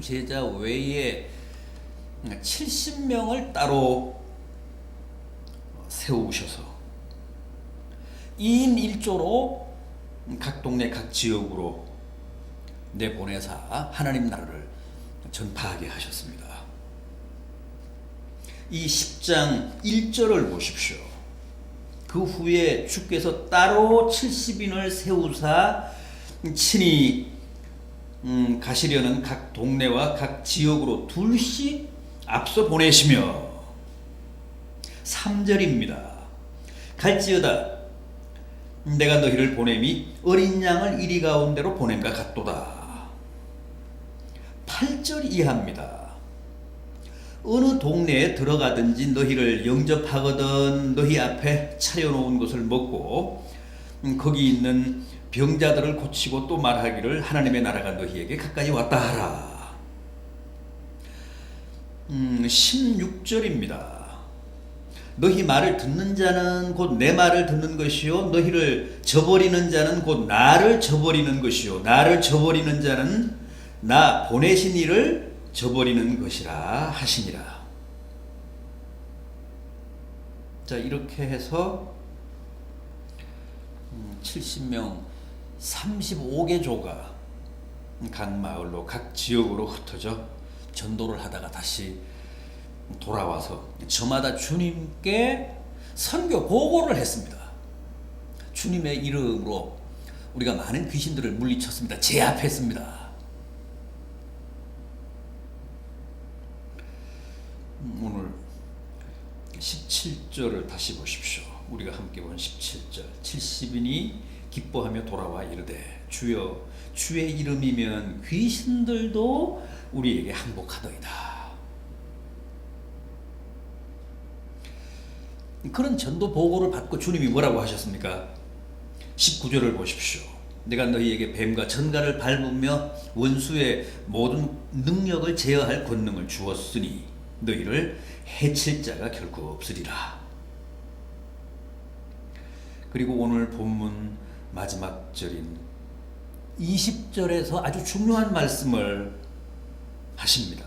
제자 외에 70명을 따로 세우셔서 2인 1조로 각 동네 각 지역으로 내보내사 하나님 나라를 전파하게 하셨습니다. 이 10장 1절을 보십시오. 그 후에 주께서 따로 70인을 세우사 친히 음, 가시려는 각 동네와 각 지역으로 둘씩 앞서 보내시며 3절입니다. 갈지어다 내가 너희를 보냄이 어린 양을 이리 가운데로 보냄과 같도다. 8절 이하입니다. 어느 동네에 들어가든지 너희를 영접하거든 너희 앞에 차려놓은 것을 먹고 음, 거기 있는 병자들을 고치고 또 말하기를 하나님의 나라가 너희에게 가까이 왔다 하라. 음, 16절입니다. 너희 말을 듣는 자는 곧 내 말을 듣는 것이요 너희를 저버리는 자는 곧 나를 저버리는 것이요 나를 저버리는 자는 나 보내신 이를 저버리는 것이라 하시니라. 자 이렇게 해서 70명 35개 조가 각 마을로 각 지역으로 흩어져 전도를 하다가 다시 돌아와서 저마다 주님께 선교 보고를 했습니다. 주님의 이름으로 우리가 많은 귀신들을 물리쳤습니다. 제압했습니다. 음, 오늘 17절을 다시 보십시오. 우리가 함께 본 17절. 70인이 기뻐하며 돌아와 이르되 주여 주의 이름이면 귀신들도 우리에게 항복하더이다. 그런 전도 보고를 받고 주님이 뭐라고 하셨습니까? 19절을 보십시오. 내가 너희에게 뱀과 전갈을 밟으며 원수의 모든 능력을 제어할 권능을 주었으니 너희를 해칠 자가 결코 없으리라. 그리고 오늘 본문 마지막 절인 20절에서 아주 중요한 말씀을 하십니다.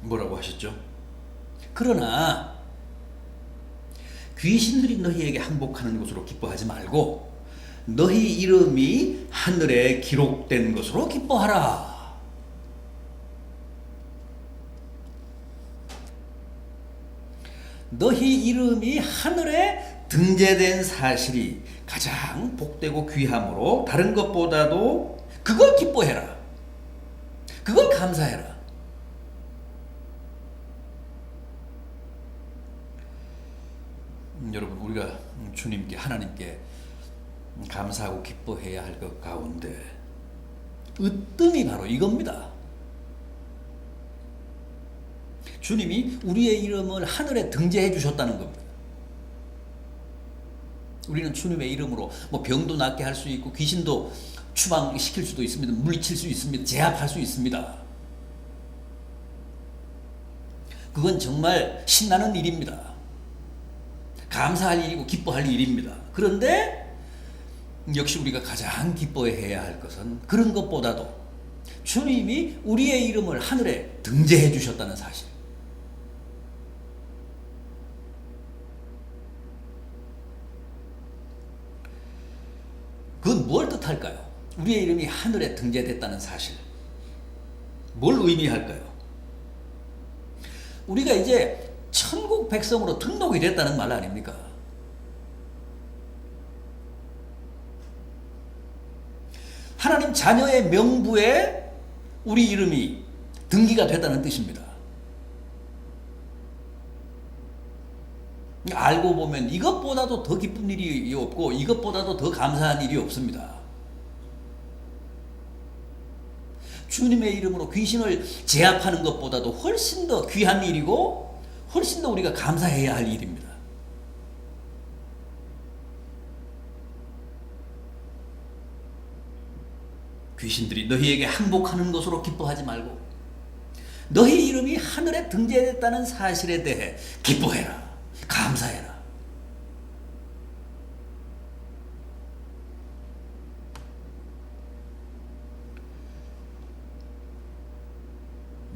뭐라고 하셨죠? 그러나 귀신들이 너희에게 항복하는 것으로 기뻐하지 말고 너희 이름이 하늘에 기록된 것으로 기뻐하라. 너희 이름이 하늘에 등재된 사실이 가장 복되고 귀함으로 다른 것보다도 그걸 기뻐해라. 그걸 감사해라. 음, 여러분 우리가 주님께 하나님께 감사하고 기뻐해야 할 것 가운데 으뜸이 바로 이겁니다. 주님이 우리의 이름을 하늘에 등재해 주셨다는 겁니다. 우리는 주님의 이름으로 뭐 병도 낫게 할 수 있고 귀신도 추방시킬 수도 있습니다. 물리칠 수 있습니다. 제압할 수 있습니다. 그건 정말 신나는 일입니다. 감사할 일이고 기뻐할 일입니다. 그런데 역시 우리가 가장 기뻐해야 할 것은 그런 것보다도 주님이 우리의 이름을 하늘에 등재해 주셨다는 사실. 그건 뭘 뜻할까요? 우리의 이름이 하늘에 등재됐다는 사실. 뭘 의미할까요? 우리가 이제 천국 백성으로 등록이 됐다는 말 아닙니까? 하나님 자녀의 명부에 우리 이름이 등기가 됐다는 뜻입니다. 알고 보면 이것보다도 더 기쁜 일이 없고 이것보다도 더 감사한 일이 없습니다. 주님의 이름으로 귀신을 제압하는 것보다도 훨씬 더 귀한 일이고 훨씬 더 우리가 감사해야 할 일입니다. 귀신들이 너희에게 항복하는 것으로 기뻐하지 말고 너희 이름이 하늘에 등재됐다는 사실에 대해 기뻐해라. 감사해라.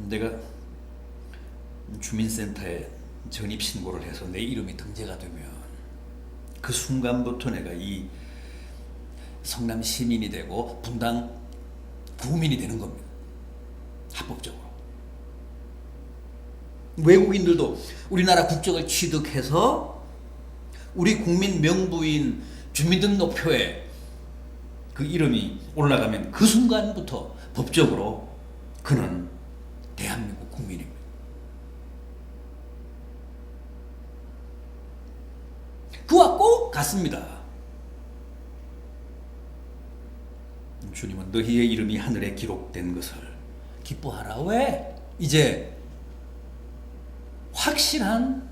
내가 주민센터에 전입 신고를 해서 내 이름이 등재가 되면 그 순간부터 내가 이 성남 시민이 되고 분당 구민이 되는 겁니다. 합법적으로. 외국인들도 우리나라 국적을 취득해서 우리 국민 명부인 주민등록표에 그 이름이 올라가면 그 순간부터 법적으로 그는 대한민국 국민입니다. 그와 꼭 같습니다. 주님은 너희의 이름이 하늘에 기록된 것을 기뻐하라. 왜? 이제 확실한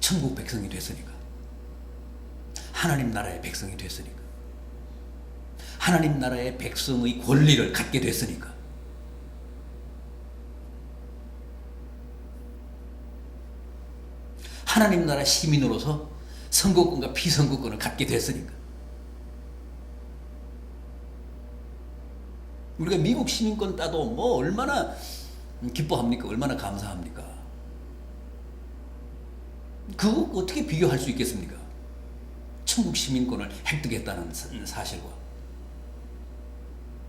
천국 백성이 됐으니까. 하나님 나라의 백성이 됐으니까. 하나님 나라의 백성의 권리를 갖게 됐으니까. 하나님 나라 시민으로서 선거권과 피선거권을 갖게 됐으니까. 우리가 미국 시민권 따도 뭐 얼마나 기뻐합니까? 얼마나 감사합니까? 그거 어떻게 비교할 수 있겠습니까? 천국 시민권을 획득했다는 사실과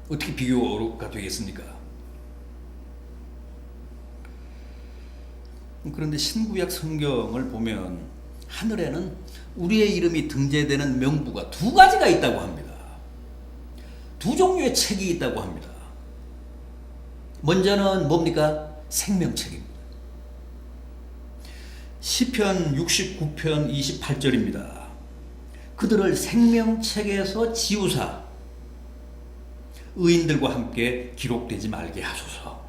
어떻게 비교가 되겠습니까? 그런데 신구약 성경을 보면 하늘에는 우리의 이름이 등재되는 명부가 두 가지가 있다고 합니다. 두 종류의 책이 있다고 합니다. 먼저는 뭡니까? 생명책입니다. 시편 69편 28절입니다. 그들을 생명책에서 지우사 의인들과 함께 기록되지 말게 하소서.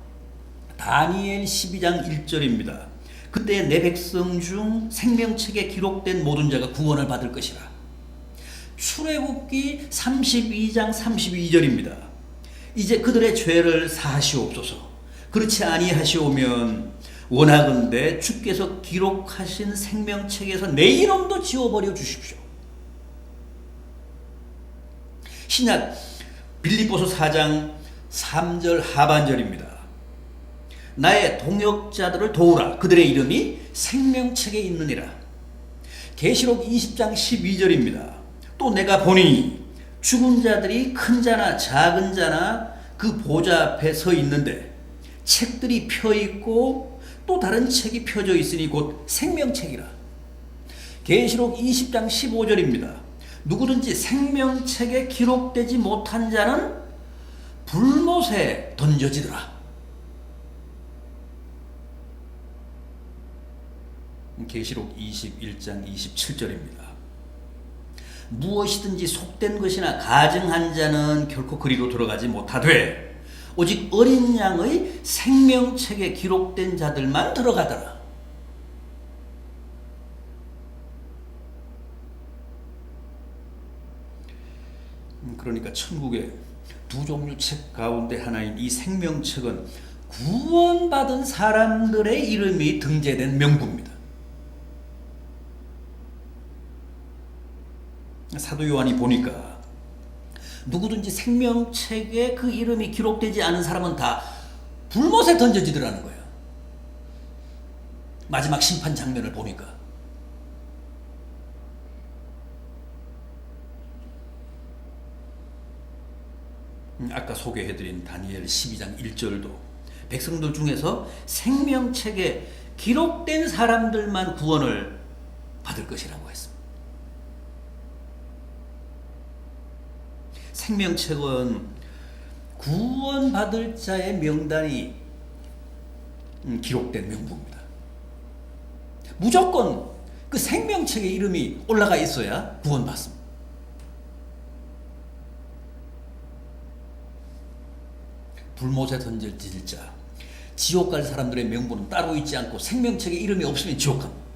다니엘 12장 1절입니다. 그때 내 백성 중 생명책에 기록된 모든 자가 구원을 받을 것이라. 출애굽기 32장 32절입니다. 이제 그들의 죄를 사하시옵소서. 그렇지 아니하시오면 원하건대 주께서 기록하신 생명책에서 내 이름도 지워버려 주십시오. 신약 빌립보서 4장 3절 하반절입니다. 나의 동역자들을 도우라. 그들의 이름이 생명책에 있느니라. 계시록 20장 12절입니다. 또 내가 보니 죽은 자들이 큰 자나 작은 자나 그 보좌 앞에 서 있는데 책들이 펴 있고 또 다른 책이 펴져 있으니 곧 생명책이라. 계시록 20장 15절입니다. 누구든지 생명책에 기록되지 못한 자는 불못에 던져지더라. 계시록 21장 27절입니다. 무엇이든지 속된 것이나 가증한 자는 결코 그리로 들어가지 못하되 오직 어린 양의 생명책에 기록된 자들만 들어가더라. 그러니까 천국의 두 종류 책 가운데 하나인 이 생명책은 구원받은 사람들의 이름이 등재된 명부입니다. 사도 요한이 보니까 누구든지 생명책에 그 이름이 기록되지 않은 사람은 다 불못에 던져지더라는 거예요. 마지막 심판 장면을 보니까. 음, 아까 소개해드린 다니엘 12장 1절도 백성들 중에서 생명책에 기록된 사람들만 구원을 받을 것이라고 했습니다. 생명책은 구원받을 자의 명단이 음, 기록된 명부입니다. 무조건 그 생명책에 이름이 올라가 있어야 구원받습니다. 불못에 던져질 자, 지옥 갈 사람들의 명부는 따로 있지 않고 생명책에 이름이 없으면 지옥 갑니다.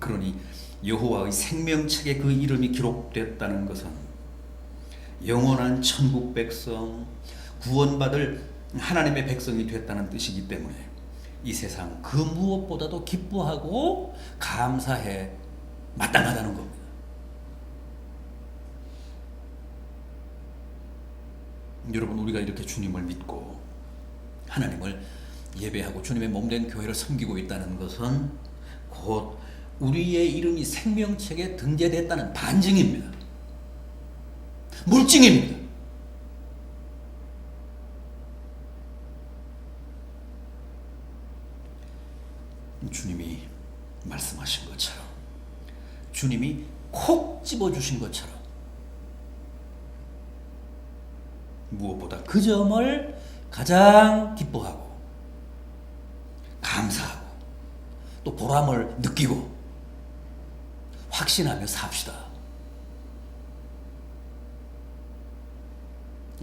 그러니 여호와의 생명책에 그 이름이 기록됐다는 것은 영원한 천국 백성, 구원받을 하나님의 백성이 됐다는 뜻이기 때문에 이 세상 그 무엇보다도 기뻐하고 감사해 마땅하다는 겁니다. 여러분 우리가 이렇게 주님을 믿고 하나님을 예배하고 주님의 몸된 교회를 섬기고 있다는 것은 곧 우리의 이름이 생명책에 등재됐다는 반증입니다. 물증입니다. 주님이 말씀하신 것처럼 주님이 콕 집어주신 것처럼 무엇보다 그 점을 가장 기뻐하고 감사하고 또 보람을 느끼고 확신하며 삽시다.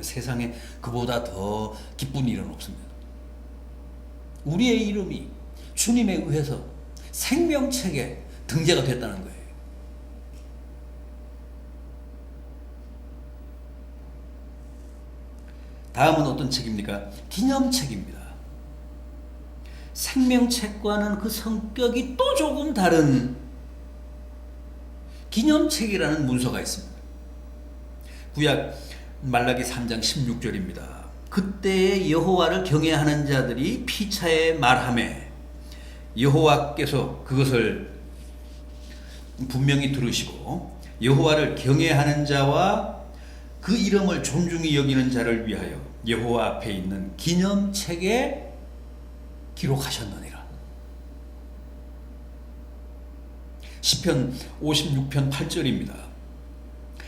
세상에 그보다 더 기쁜 일은 없습니다. 우리의 이름이 주님에 의해서 생명책에 등재가 됐다는 거예요. 다음은 어떤 책입니까? 기념책입니다. 생명책과는 그 성격이 또 조금 다른 기념책이라는 문서가 있습니다. 구약 말라기 3장 16절입니다. 그때 여호와를 경외하는 자들이 피차에 말함에 여호와께서 그것을 분명히 들으시고 여호와를 경외하는 자와 그 이름을 존중히 여기는 자를 위하여 여호와 앞에 있는 기념책에 기록하셨느니라. 시편 56편 8절입니다.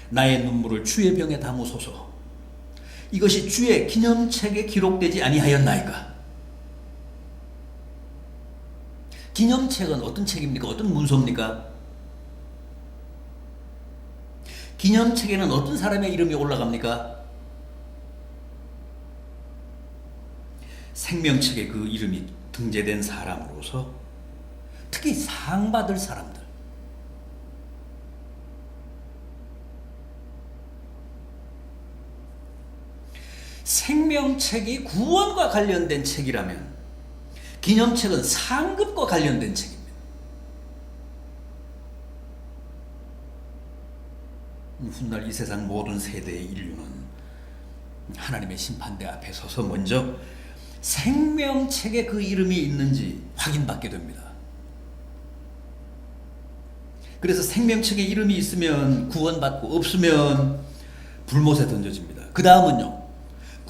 나의 눈물을 주의 병에 담으소서. 이것이 주의 기념책에 기록되지 아니하였나이까? 기념책은 어떤 책입니까? 어떤 문서입니까? 기념책에는 어떤 사람의 이름이 올라갑니까? 생명책에 그 이름이 등재된 사람으로서 특히 상 받을 사람들 생명책이 구원과 관련된 책이라면 기념책은 상급과 관련된 책입니다. 훗날 이 세상 모든 세대의 인류는 하나님의 심판대 앞에 서서 먼저 생명책에 그 이름이 있는지 확인받게 됩니다. 그래서 생명책에 이름이 있으면 구원받고 없으면 불못에 던져집니다. 그 다음은요.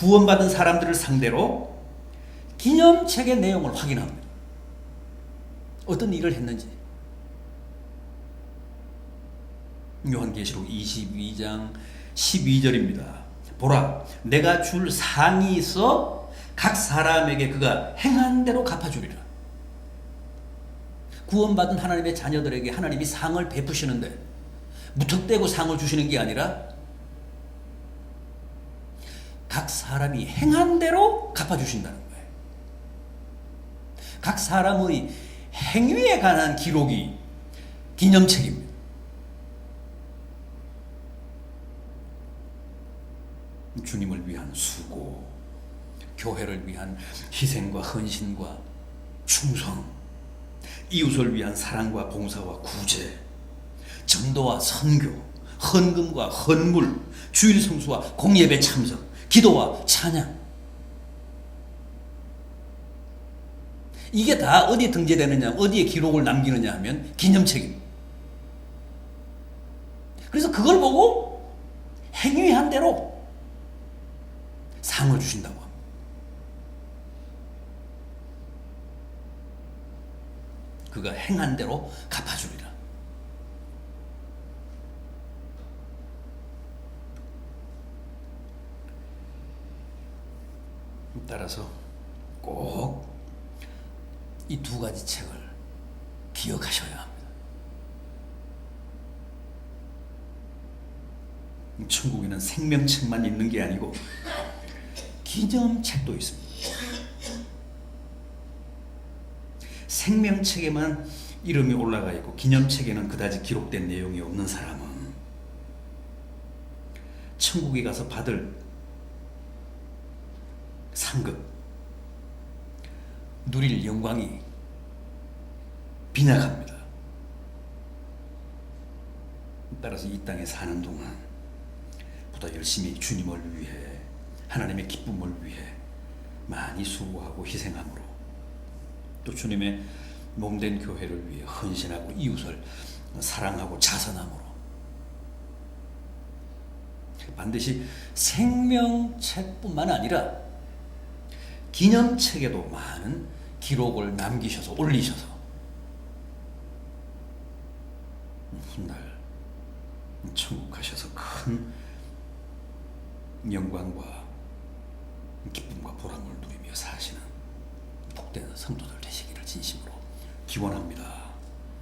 구원받은 사람들을 상대로 기념책의 내용을 확인합니다. 어떤 일을 했는지. 요한계시록 22장 12절입니다. 보라, 내가 줄 상이 있어 각 사람에게 그가 행한 대로 갚아주리라. 구원받은 하나님의 자녀들에게 하나님이 상을 베푸시는데 무턱대고 상을 주시는 게 아니라 각 사람이 행한 대로 갚아주신다는 거예요. 각 사람의 행위에 관한 기록이 기념책입니다. 주님을 위한 수고, 교회를 위한 희생과 헌신과 충성, 이웃을 위한 사랑과 봉사와 구제, 전도와 선교, 헌금과 헌물, 주일 성수와 공예배 참석, 기도와 찬양. 이게 다 어디에 등재되느냐, 어디에 기록을 남기느냐 하면 기념책입니다. 그래서 그걸 보고 행위한 대로 상을 주신다고 합니다. 그가 행한 대로 갚아주리라. 따라서 꼭 이 두 가지 책을 기억하셔야 합니다. 천국에는 생명책만 있는 게 아니고 기념책도 있습니다. 생명책에만 이름이 올라가 있고 기념책에는 그다지 기록된 내용이 없는 사람은 천국에 가서 받을 상급 누릴 영광이 빈약합니다. 따라서 이 땅에 사는 동안 보다 열심히 주님을 위해 하나님의 기쁨을 위해 많이 수고하고 희생함으로 또 주님의 몸된 교회를 위해 헌신하고 이웃을 사랑하고 자선함으로 반드시 생명책뿐만 아니라 기념책에도 많은 기록을 남기셔서 올리셔서 훗날 천국 가셔서 큰 영광과 기쁨과 보람을 누리며 사시는 복된 성도들 되시기를 진심으로 기원합니다.